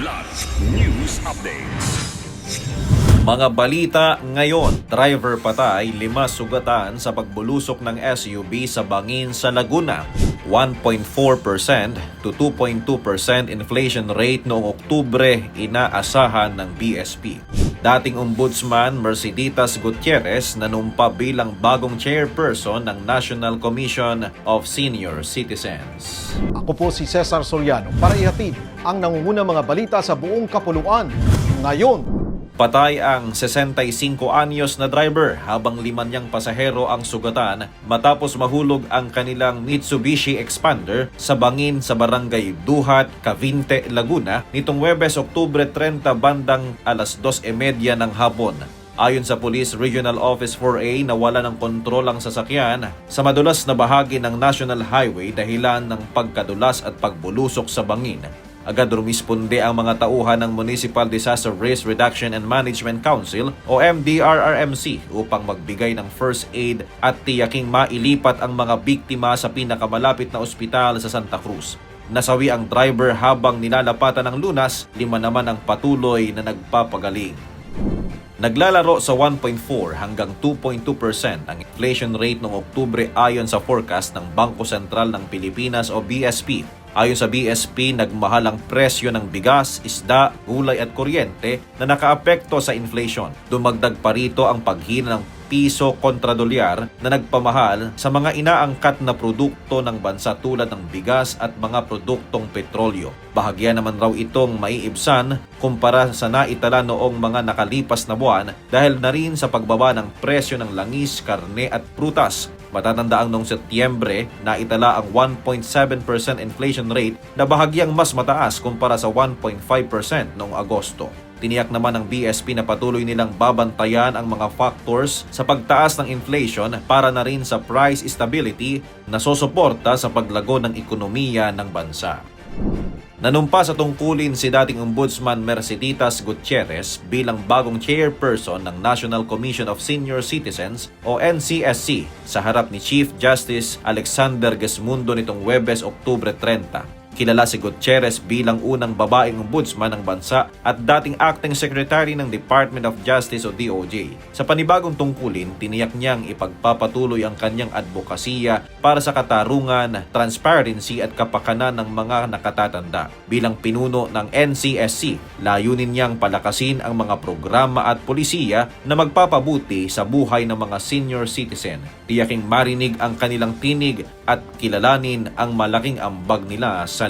Kidlat News Updates. Mga balita ngayon, driver patay, lima sugatan sa pagbulusok ng SUV sa Bangin sa Laguna. 1.4% to 2.2% inflation rate noong Oktubre inaasahan ng BSP. Dating Ombudsman Mercedes Gutierrez nanumpa bilang bagong chairperson ng National Commission of Senior Citizens. Ako po si Cesar Soriano para ihatid ang nangungunang mga balita sa buong kapuluan. Ngayon, Patay ang 65 anyos na driver habang lima niyang pasahero ang sugatan matapos mahulog ang kanilang Mitsubishi Expander sa bangin sa barangay Duhat, Cavite, Laguna nitong Webes, Oktubre 30 bandang alas 2.30 ng hapon. Ayon sa Police Regional Office 4A, nawala ng kontrol ang sasakyan sa madulas na bahagi ng National Highway dahilan ng pagkadulas at pagbulusok sa bangin. Agad rumisponde ang mga tauhan ng Municipal Disaster Risk Reduction and Management Council o MDRRMC upang magbigay ng first aid at tiyaking mailipat ang mga biktima sa pinakamalapit na ospital sa Santa Cruz. Nasawi ang driver habang nilalapatan ng lunas, lima naman ang patuloy na nagpapagaling. Naglalaro sa 1.4 hanggang 2.2% ang inflation rate noong Oktubre ayon sa forecast ng Bangko Sentral ng Pilipinas o BSP. Ayon sa BSP, nagmahal ang presyo ng bigas, isda, gulay at kuryente na nakaapekto sa inflation. Dumagdag pa rito ang paghina ng piso kontra dolyar na nagpamahal sa mga inaangkat na produkto ng bansa tulad ng bigas at mga produktong petrolyo. Bahagya naman raw itong maiibsan kumpara sa naitala noong mga nakalipas na buwan dahil na rin sa pagbaba ng presyo ng langis, karne at prutas. Matatanda ang noong Setyembre na itala ang 1.7% inflation rate na bahagyang mas mataas kumpara sa 1.5% noong Agosto. Tiniyak naman ng BSP na patuloy nilang babantayan ang mga factors sa pagtaas ng inflation para na rin sa price stability na sosuporta sa paglago ng ekonomiya ng bansa. Nanumpa sa tungkulin si dating Ombudsman Mercedes Gutierrez bilang bagong chairperson ng National Commission of Senior Citizens o NCSC sa harap ni Chief Justice Alexander Gesmundo nitong Webes, Oktubre 30. Kilala si Gutierrez bilang unang babaeng ombudsman ng bansa at dating acting secretary ng Department of Justice o DOJ. Sa panibagong tungkulin, tiniyak niyang ipagpapatuloy ang kanyang advokasya para sa katarungan, transparency at kapakanan ng mga nakatatanda. Bilang pinuno ng NCSC, layunin niyang palakasin ang mga programa at polisiya na magpapabuti sa buhay ng mga senior citizen. Tiyaking marinig ang kanilang tinig at kilalanin ang malaking ambag nila sa